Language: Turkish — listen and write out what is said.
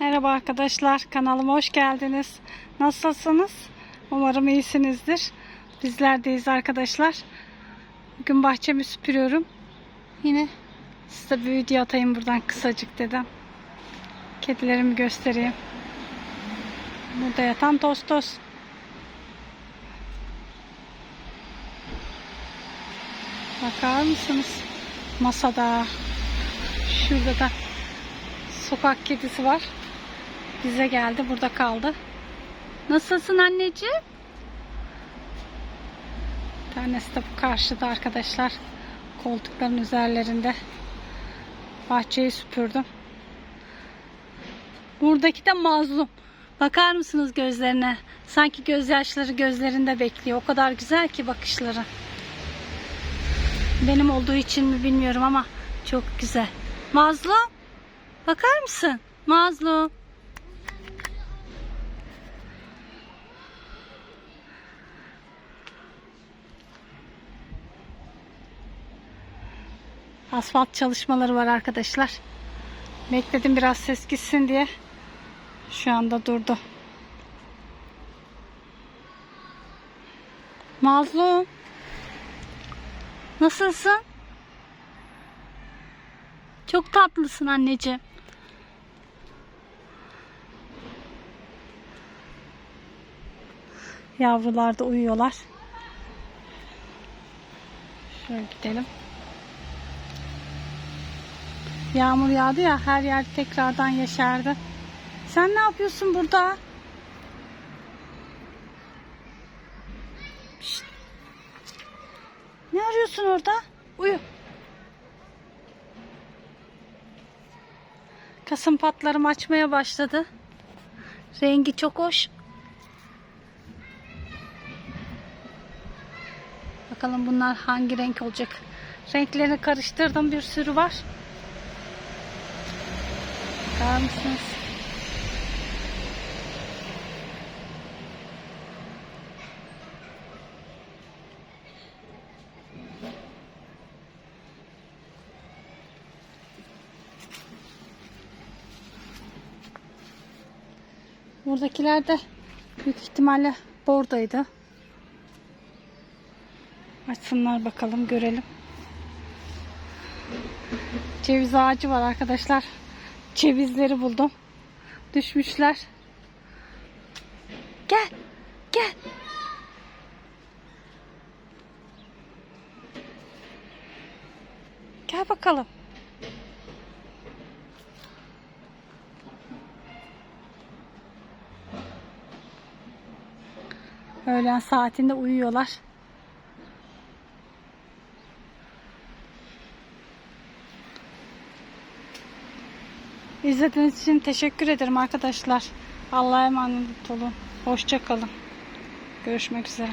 Merhaba arkadaşlar, kanalıma hoş geldiniz. Nasılsınız? Umarım iyisinizdir. Bizler deyiz arkadaşlar. Bugün bahçemi süpürüyorum. Yine size bir video atayım buradan kısacık dedim. Kedilerimi göstereyim. Burada yatan Tostos. Bakar mısınız? Masada. Şurada da sokak kedisi var. Bize geldi. Burada kaldı. Nasılsın anneciğim? Bir tanesi de bu karşıda arkadaşlar. Koltukların üzerlerinde. Bahçeyi süpürdüm. Buradaki de mazlum. Bakar mısınız gözlerine? Sanki gözyaşları gözlerinde bekliyor. O kadar güzel ki bakışları. Benim olduğu için mi bilmiyorum ama çok güzel. Mazlum. Bakar mısın? Mazlum. Asfalt çalışmaları var arkadaşlar. Bekledim biraz ses gitsin diye. Şu anda durdu. Mazlum. Nasılsın? Çok tatlısın anneciğim. Yavrular da uyuyorlar. Şöyle gidelim. Yağmur yağdı ya her yer tekrardan yaşardı. Sen ne yapıyorsun burada? Ne arıyorsun orada? Uyu. Kasım patlarım açmaya başladı. Rengi çok hoş. Bakalım bunlar hangi renk olacak. Renklerini karıştırdım bir sürü var. Bakar mısınız? Buradakiler de büyük ihtimalle buradaydı. Açsınlar bakalım görelim. Ceviz ağacı var arkadaşlar. Cevizleri buldum. Düşmüşler. Gel. Gel. Gel bakalım. Öğlen saatinde uyuyorlar. İzlediğiniz için teşekkür ederim arkadaşlar. Allah'a emanet olun. Hoşça kalın. Görüşmek üzere.